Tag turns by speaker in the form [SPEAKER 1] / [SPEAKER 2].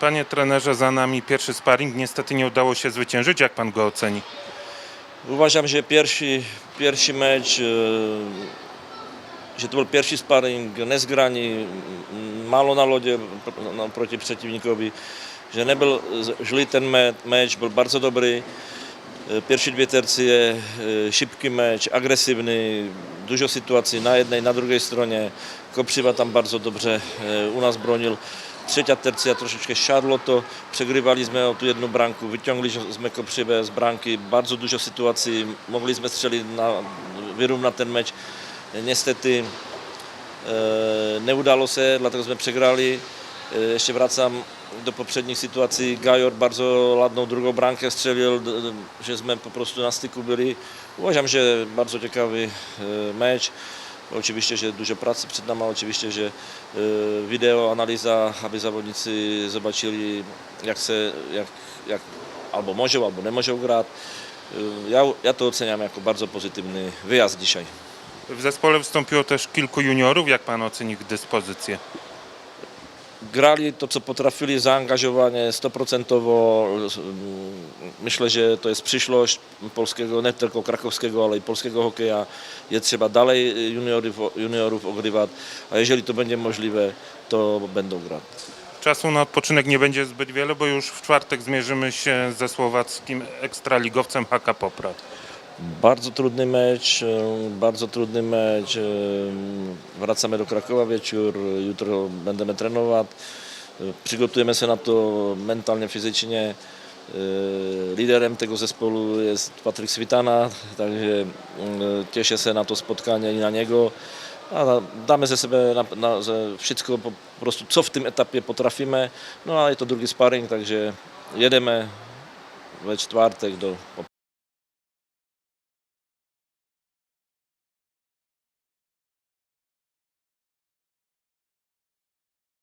[SPEAKER 1] Panie trenerze, za nami pierwszy sparring. Niestety nie udało się zwyciężyć. Jak pan go oceni?
[SPEAKER 2] Uważam, że pierwszy, pierwszy mecz, e, że to był pierwszy sparring, nezgraný, m, málo na lodě no, proti przeciwnikowi, že nebyl z- zlý ten me- meč, byl bardzo dobrý. E, Pierwsze dwie tercie, e, szybki mecz, agresywny, dużo sytuacji na jednej, na drugiej stronie. Koprzywa tam bardzo dobrze e, u nas bronił. Trzecia tercja troszeczkę to, przegrywaliśmy o tu jedną bramkę, wyciągliśmy Koprzywę z bramki, bardzo dużo sytuacji, mogliśmy strzelić na, wyrównać ten mecz. Niestety e, nie udało się, dlatego jsme przegrali. E, Jeszcze wracam do poprzednich sytuacji. Gajor bardzo ładną drugą bramkę strzelił, że po prostu na styku byli. Uważam, że bardzo ciekawy e, mecz. Oczywiście, że dużo pracy przed nami, oczywiście, że e, wideo, analiza, aby zawodnicy zobaczyli, jak se, jak, jak albo może, albo nie może grać. E, Ja, ja to oceniam jako bardzo pozytywny wyjazd dzisiaj.
[SPEAKER 1] W zespole wystąpiło też kilku juniorów. Jak pan oceni ich dyspozycję?
[SPEAKER 2] Grali to, co potrafili, zaangażowanie, stoprocentowo. Myślę, że to jest przyszłość polskiego, nie tylko krakowskiego, ale i polskiego hokeja. Je trzeba dalej juniorów, juniorów ogrywać, a jeżeli to będzie możliwe, to będą grać.
[SPEAKER 1] Czasu na odpoczynek nie będzie zbyt wiele, bo już w czwartek zmierzymy się ze słowackim ekstraligowcem HK Poprad.
[SPEAKER 2] Bardzo trudny mecz, e, bardzo trudny mecz. e, Wracamy do Krakowa wieczór, jutro będziemy trenować. E, Przygotujemy się na to mentalnie, fizycznie. Liderem tego zespołu jest Patryk Svitana, także cieszę się na to spotkanie i na niego. A damy ze sobie na, na, że wszystko po prostu, co w tym etapie potrafimy. No ale to drugi sparring, także jedziemy we czwartek do